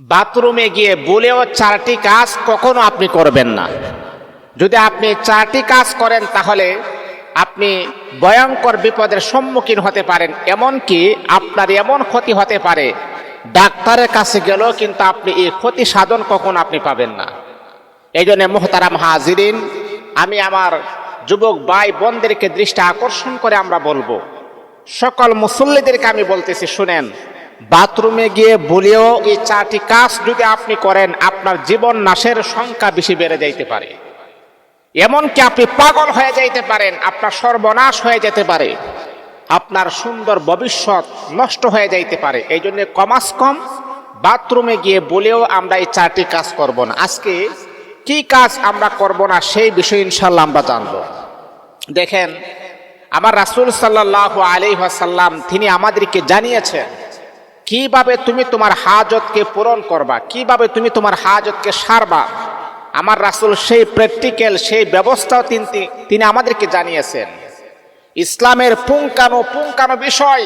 বাথরুমে গিয়ে বলেও চারটি কাজ কখনো আপনি করবেন না। যদি আপনি চারটি কাজ করেন তাহলে আপনি ভয়ঙ্কর বিপদের সম্মুখীন হতে পারেন, এমনকি আপনার এমন ক্ষতি হতে পারে, ডাক্তারের কাছে গেলেও কিন্তু আপনি এই ক্ষতি সাধন কখনো আপনি পাবেন না। এই জন্য মোহতারাম হাজিরিন, আমি আমার যুবক ভাই বোনদেরকে দৃষ্টি আকর্ষণ করে আমরা বলব, সকল মুসল্লিদেরকে আমি বলতেছি, শুনেন বাথরুমে গিয়ে বলেও এই চারটি কাজ যদি আপনি করেন, আপনার জীবন নাশের সংখ্যা বেশি বেড়ে যাইতে পারে। এমনকি আপনি পাগল হয়ে যাইতে পারেন, আপনার সর্বনাশ হয়ে যেতে পারে। আপনার সুন্দর ভবিষ্যৎ নষ্ট হয়ে যাইতে পারে। এই জন্য কমাস কম, বাথরুমে গিয়ে বলেও আমরা এই চারটি কাজ করব না। আজকে কি কাজ আমরা করব না সেই বিষয়ে ইনশাল্লাহ আমরা জানব। দেখেন, আমার রাসূল সাল্লাহ আলাইহাসাল্লাম তিনি আমাদেরকে জানিয়েছেন কীভাবে তুমি তোমার হাজতকে পূরণ করবা? কীভাবে তুমি তোমার হাজতকে সারবা? আমার রাসুল সেই প্র্যাকটিক্যাল, সেই ব্যবস্থাও তিনি তিনি আমাদেরকে জানিয়েছেন। ইসলামের পুঙ্কানো পুঙ্কানো বিষয়,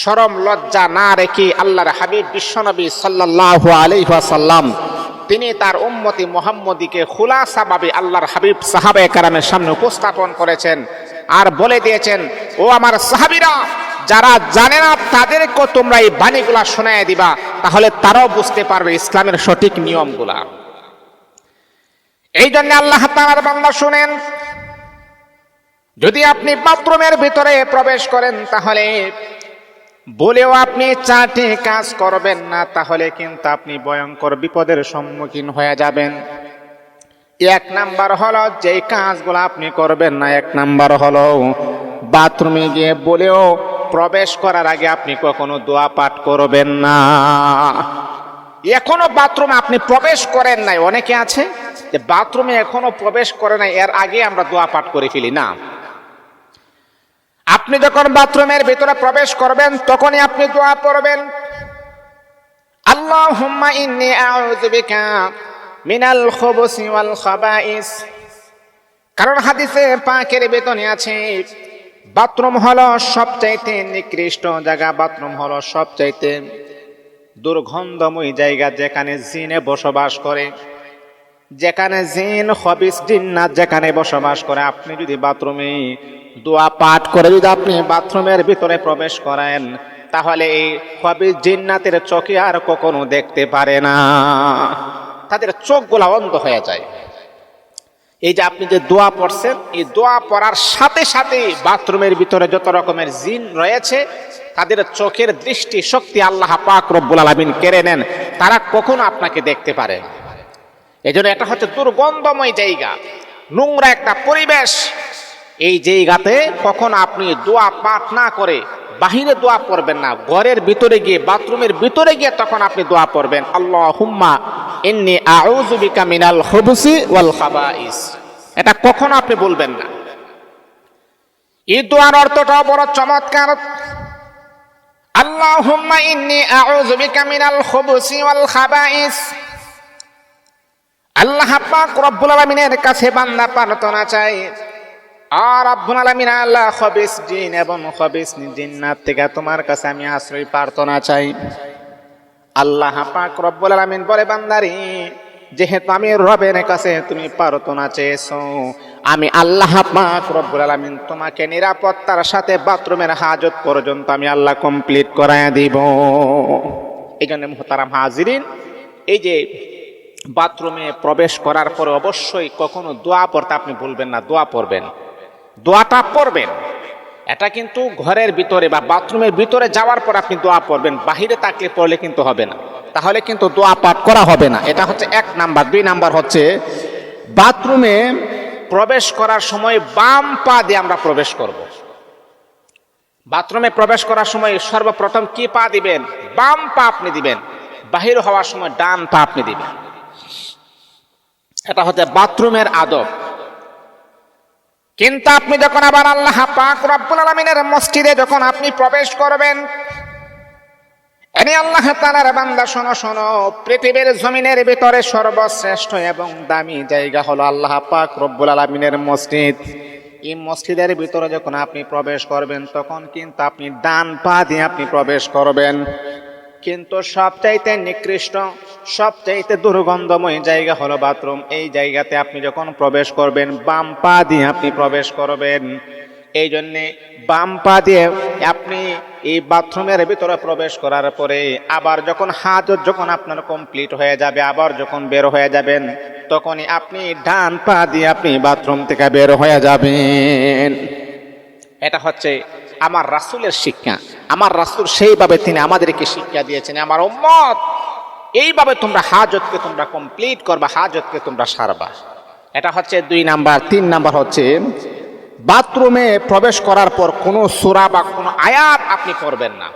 সরম, লজ্জা না রেখে আল্লাহর হাবিব বিশ্বনবী সাল্লাহ আলাইহাসাল্লাম তিনি তার উম্মতি মোহাম্মদীকে খুলাসাভাবে আল্লাহর হাবিব সাহাবে কারামের সামনে উপস্থাপন করেছেন আর বলে দিয়েছেন, ও আমার সাহাবিরা যারা জানে না, তাদেরকেও তোমরা এই বাণীগুলা শোনায় দিবা, তাহলে তারাও বুঝতে পারবে ইসলামের সঠিক নিয়মগুলা। এই জন্য আল্লাহ তাআলার বান্দা শুনেন, যদি আপনি বাথরুমের ভিতরে প্রবেশ করেন, তাহলে বলেও আপনি চারটি কাজ করবেন না, তাহলে কিন্তু আপনি ভয়ঙ্কর বিপদের সম্মুখীন হয়ে যাবেন। এক নাম্বার হলো যে কাজগুলো আপনি করবেন না, এক নাম্বার হলো, বাথরুমে গিয়ে বলেও প্রবেশ করার আগে আপনি কখনো দোয়া পাঠ করবেন না। এখনও বাথরুমে আপনি প্রবেশ করেন নাই। অনেকে আছে যে বাথরুমে এখনও প্রবেশ করে নাই, এর আগে আমরা দোয়া পাঠ করে ফেলি। না। আপনি যখন বাথরুমের ভিতরে প্রবেশ করবেন, তখনই আপনি দোয়া পড়বেন। আল্লাহুম্মা ইন্নী আউযু বিকা মিনাল খুবুসি ওয়াল খাবাইস। কারণ হাদিসে পাকের বেতনে আছে বাথরুম হলো সবচাইতে নিকৃষ্ট জায়গা, বাথরুম হলো সবচাইতে দুর্গন্ধময় জায়গা যেখানে জিনে বসবাস করে। যেখানে জিন হবিস জিন্নাত যেখানে বসবাস করে। আপনি যদি বাথরুমে দোয়া পাঠ করে যদি আপনি বাথরুমের ভিতরে প্রবেশ করেন, তাহলে এই হবিস জিন্নাতের চোখে আর কখনো দেখতে পারে না। তাদের চোখগুলা অন্ধ হয়ে যায়। এই যে আপনি যে দোয়া পড়ছেন, এই দোয়া পড়ার সাথে সাথে বাথরুমের ভিতরে যত রকমের জিন রয়েছে, তাদের চোখের দৃষ্টি শক্তি আল্লাহ পাক রব্বুল আলমিন কেড়ে নেন। তারা কখনো আপনাকে দেখতে পারে এই জন্য এটা হচ্ছে দুর্গন্ধময় জায়গা। নোংরা একটা পরিবেশ। এই জায়গাতে কখন আপনি দোয়া পাঠ না করে বাহিরে দোয়া পড়বেন না। ঘরের ভিতরে গিয়ে, বাথরুমের ভিতরে গিয়ে তখন আপনি দোয়া পড়বেন। আল্লাহ হুম্মা ইন্নি আউযু বিকা মিনাল খুবুসি ওয়াল খাবাইস। এটা কখনো আপনি বলবেন না। এই দোয়ার অর্থটা বড় চমৎকার। আল্লাহ হুম্মা ইন্নি আউযু বিকা মিনাল খুবুসি ওয়াল খাবাইস। আল্লাহ পাক রব্বুল আলামিনের কাছে বান্দা প্রার্থনা চাই। আর রব্বুল আলামিন আল্লাহ খবিস জিন এবং খবিস জিন্নাত থেকে তোমার কাছে আমি আশ্রয় প্রার্থনা চাই। আল্লাহ পাক রব্বুল আলামিন বলে, বান্দারি, যেহেতু আমি রবের কাছে তুমি প্রার্থনা চেয়েছো, আমি আল্লাহ পাক রব্বুল আলামিন তোমাকে নিরাপত্তার সাথে বাথরুমের হাজত পর্যন্ত আমি আল্লাহ কমপ্লিট করায় দিব। এই জন্য মোহতারাম হাজিরিন, এই যে বাথরুমে প্রবেশ করার পরে অবশ্যই কখনো দোয়া পড়তে আপনি ভুলবেন না, দোয়া পড়বেন। দোয়াটা পড়বেন। এটা কিন্তু ঘরের ভিতরে বা বাথরুমের ভিতরে যাওয়ার পর আপনি দোয়া পড়বেন, বাহিরে তাকলে পড়লে কিন্তু হবে না। তাহলে কিন্তু দোয়া পাঠ করা হবে না। এটা হচ্ছে এক নাম্বার। দুই নাম্বার হচ্ছে, বাথরুমে প্রবেশ করার সময় বাম পা দিয়ে আমরা প্রবেশ করব। বাথরুমে প্রবেশ করার সময় সর্বপ্রথম কি পা দিবেন? বাম পা আপনি দিবেন। বাহির হওয়ার সময় ডান পা আপনি দিবেন। এটা হচ্ছে বাথরুমের আদব। কিন্তু আপনি যখন আবার আল্লাহ পাক রব্বুল আলমিনের মসজিদে যখন আপনি প্রবেশ করবেন, এনে আল্লাহ তালার বান্দা শোনো শোনো, পৃথিবীর জমিনের ভিতরে সর্বশ্রেষ্ঠ এবং দামি জায়গা হলো আল্লাহ পাক রব্বুল আলমিনের মসজিদ। এই মসজিদের ভিতরে যখন আপনি প্রবেশ করবেন, তখন কিন্তু আপনি ডান পা দিয়ে আপনি প্রবেশ করবেন। কিন্তু সবচাইতে নিকৃষ্ট, সবচাইতে দুর্গন্ধময় জায়গা হলো বাথরুম। এই জায়গাতে আপনি যখন প্রবেশ করবেন, বাম পা দিয়ে আপনি প্রবেশ করবেন। এই জন্যে বাম পা দিয়ে আপনি এই বাথরুমের ভিতরে প্রবেশ করার পরে আবার যখন হাজত যখন আপনার কমপ্লিট হয়ে যাবে, আবার যখন বের হয়ে যাবেন, তখনই আপনি ডান পা দিয়ে আপনি বাথরুম থেকে বের হয়ে যাবেন। এটা হচ্ছে আমার রাসুলের শিক্ষা। আমার রাসূল সেইভাবে তিনি আমাদেরকে শিক্ষা দিয়েছেন, আমার উম্মত, এইভাবে তোমরা হাজতকে তোমরা কমপ্লিট করবা, হাজতকে তোমরা সারবা। এটা হচ্ছে দুই নাম্বার। তিন নাম্বার হচ্ছে, বাথরুমে প্রবেশ করার পর কোনো সূরা বা কোনো আয়াত আপনি পড়বেন না।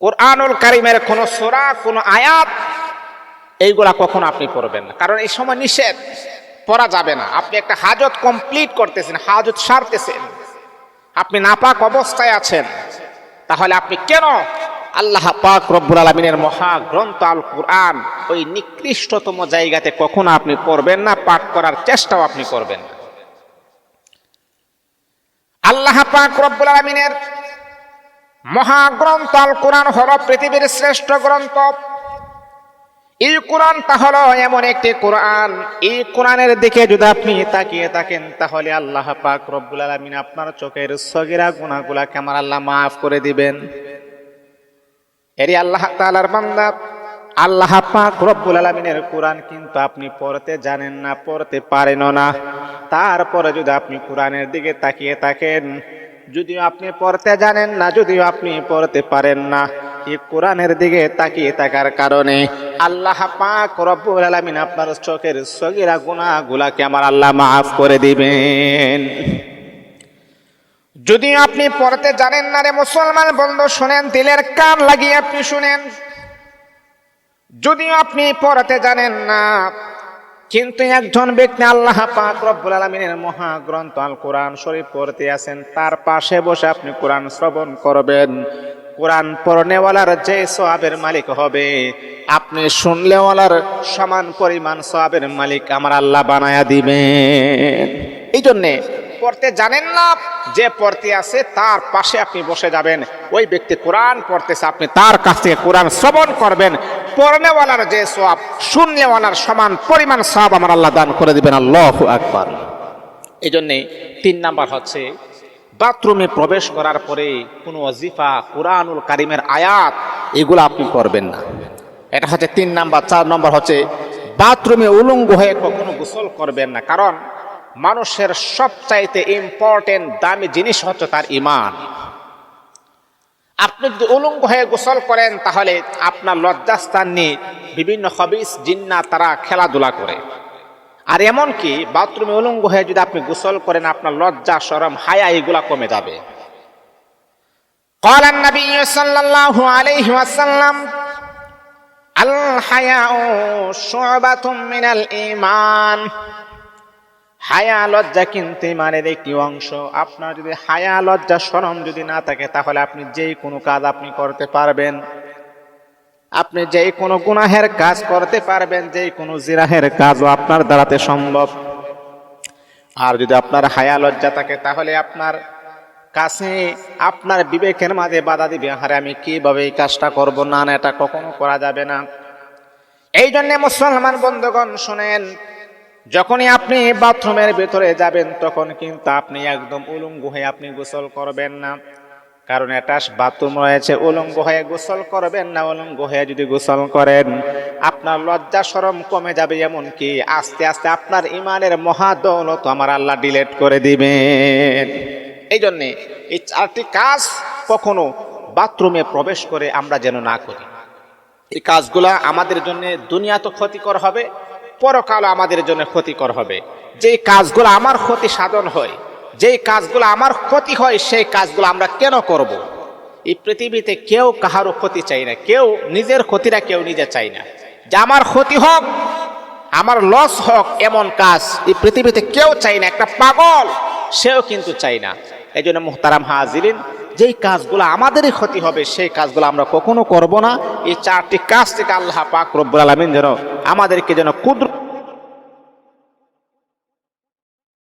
কোরআনুল কারিমের কোনো সোরা, কোনো আয়াত, এইগুলা কখনো আপনি পড়বেন না। কারণ এই সময় নিষেধ, পড়া যাবে না। আপনি একটা হাজত কমপ্লিট করতেছেন, হাজত সারতেছেন। আপনি নাপাক অবস্থায় আছেন। তাহলে আপনি কেন আল্লাহ পাক রব্বুল আলমিনের মহাগ্রন্থ আল কুরআন ওই নিকৃষ্টতম জায়গাতে কখনো আপনি পড়বেন না, পাঠ করার চেষ্টাও আপনি করবেন না। আল্লাহ পাক রব্বুল আলমিনের মহাগ্রন্থ আল কোরআন হল পৃথিবীর শ্রেষ্ঠ গ্রন্থ। এই কোরআনটা হলো এমন একটি কোরআন। এই কোরআনের দিকে যদি আপনি তাকিয়ে থাকেন, তাহলে আল্লাহ পাক রব্বুল আলমিন আপনার চোখের সগিরা গুণাগুলাকে আমার আল্লাহ মাফ করে দিবেন। এরি আল্লাহ তালার বান্দা, আল্লাহ পাক রব্বুল আলমিনের কোরআন কিন্তু আপনি পড়তে জানেন না, পড়তে পারেন না। তারপরে যদি আপনি কোরআনের দিকে তাকিয়ে থাকেন, যদিও আপনি পড়তে জানেন না, যদিও আপনি পড়তে পারেন না এই কোরআনের দিকে তাকিয়ে থাকার কারণে আল্লাহ পাক রব্বুল আলামিন আপনার চোখের সগিরা গুনাহগুলাকে আমার আল্লাহ মাফ করে দিবেন। যদি আপনি পড়তে জানেন না রে মুসলমান বন্ধু, শুনেন, দিলের কান লাগিয়ে আপনি শুনেন। যদিও আপনি পড়তে জানেন না, কিন্তু একজন ব্যক্তি আল্লাহ পাক রব্বুল আলমিনের মহাগ্রন্থ আল কোরআন শরীফ পড়তে আছেন, তার পাশে বসে আপনি কোরআন শ্রবণ করবেন। কোরআন পড়নেওয়ালার যে সোয়াবের মালিক হবে, আপনি শুনলেওয়ালার সমান পরিমাণ সোয়াবের মালিক আমার আল্লাহ বানায়া দিবেন। এই জন্যে পড়তে জানেন না, যে পড়তে আছে তার পাশে আপনি বসে যাবেন। ওই ব্যক্তি কোরআন পড়তেছে, আপনি তার কাছ থেকে কোরআন শ্রবণ করবেন। পড়নেওয়ালার যে সব শুনলেওয়ালার সমান পরিমাণ সব আমার আল্লাহ দান করে দিবেন। আল্লাহ আকবার। এই জন্যে তিন নাম্বার হচ্ছে বাথরুমে প্রবেশ করার পরে কোনো অজিফা কোরআনুল কারিমের আয়াত, এগুলো আপনি করবেন না। এটা হচ্ছে তিন নাম্বার, চার নম্বর হচ্ছে বাথরুমে উলঙ্গ হয়ে কখনো গোসল করবেন না। কারণ মানুষের সবচাইতে ইম্পর্টেন্ট দামি জিনিস হচ্ছে তার ইমান আপনি যদি উলঙ্গ হয়ে গোসল করেন, তাহলে আপনার লজ্জাস্থান নিয়ে বিভিন্ন হবিস জিন্না তারা খেলাধুলা করে। আর এমন কি বাথরুমে উলঙ্গ হয়ে যদি আপনি গোসল করেন আপনার লজ্জা সরম হায়া এগুলা কমে যাবে قال النبي صلى الله عليه وسلم الحياء شعبة من الإيمان হায়া লজ্জা কিন্তু ইমানের একটি অংশ আপনার যদি হায়া লজ্জা শরম যদি না থাকে তাহলে আপনি যেই কোনো কাজ আপনি করতে পারবেন আপনি যেই কোনো গুনাহের কাজ করতে পারবেন যেই কোনো জিরাহের কাজও আপনার দ্বারাতে সম্ভব। আর যদি আপনার হায়া লজ্জা থাকে, তাহলে আপনার কাছে আপনার বিবেকের মাঝে বাধা দিবে হারে আমি কীভাবে এই কাজটা করব? না না, এটা কখনো করা যাবে না। এই জন্যে মুসলমান বন্ধুগণ, শুনেন, যখনই আপনি বাথরুমের ভেতরে যাবেন, তখন কিন্তু আপনি একদম উলঙ্গ হয়ে আপনি গোসল করবেন না। কারণ এটা বাথরুম রয়েছে, উলঙ্গ হয়ে গোসল করবেন না, উলঙ্গ হয়ে যদি গোসল করেন, আপনার লজ্জা সরম কমে যাবে এমন কি আস্তে আস্তে আপনার ইমানের মহাদৌলত আমার আল্লাহ ডিলেট করে দিবেন। এই জন্যে এই চারটি কাজ কখনো বাথরুমে প্রবেশ করে আমরা যেন না করি। এই কাজগুলা আমাদের জন্য দুনিয়া তো ক্ষতিকর হবে পরকাল আমাদের জন্য ক্ষতিকর হবে। যেই কাজগুলো আমার ক্ষতি সাধন হয় যেই কাজগুলো আমার ক্ষতি হয়, সেই কাজগুলো আমরা কেন করব। এই পৃথিবীতে কেউ কাহারও ক্ষতি চাই না, কেউ নিজের ক্ষতিটা কেউ নিজে চাই না। যে আমার ক্ষতি হোক, আমার লস হোক, এমন কাজ এই পৃথিবীতে কেউ চাই না, একটা পাগল সেও কিন্তু চাই না। এই জন্য মুহতারাম হাজিরিন, যেই কাজগুলো আমাদেরই ক্ষতি হবে, সেই কাজগুলো আমরা কখনো করব না। এই চারটি কাজ থেকে আল্লাহ পাক রব্বুল আলমিন যেন আমাদেরকে যেন কুদ্র